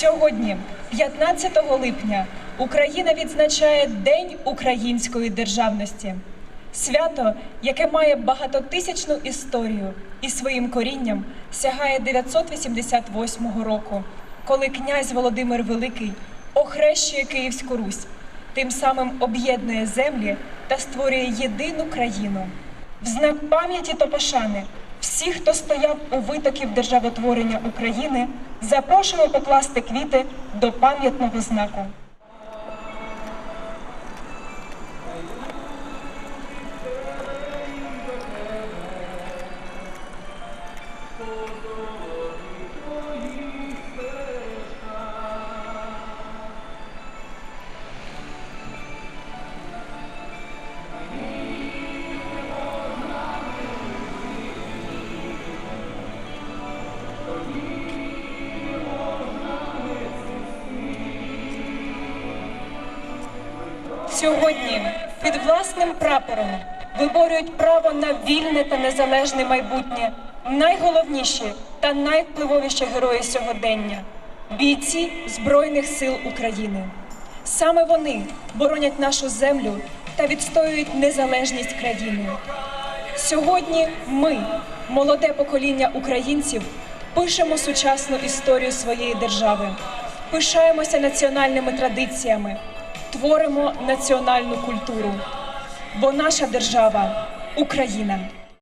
Сьогодні, 15 липня, Україна відзначає День української державності. Свято, яке має багатотисячну історію і своїм корінням сягає 988 року, коли князь Володимир Великий охрещує Київську Русь, тим самим об'єднує землі та створює єдину країну. В знак пам'яті та пошани всіх, хто стояв у витоків державотворення України, запрошуємо покласти квіти до пам'ятного знаку. Сьогодні під власним прапором виборюють право на вільне та незалежне майбутнє найголовніші та найвпливовіші герої сьогодення бійці Збройних сил України. Саме вони боронять нашу землю та відстоюють незалежність країни. Сьогодні ми, молоде покоління українців, пишемо сучасну історію своєї держави, пишаємося національними традиціями, творимо національну культуру. Бо наша держава Україна.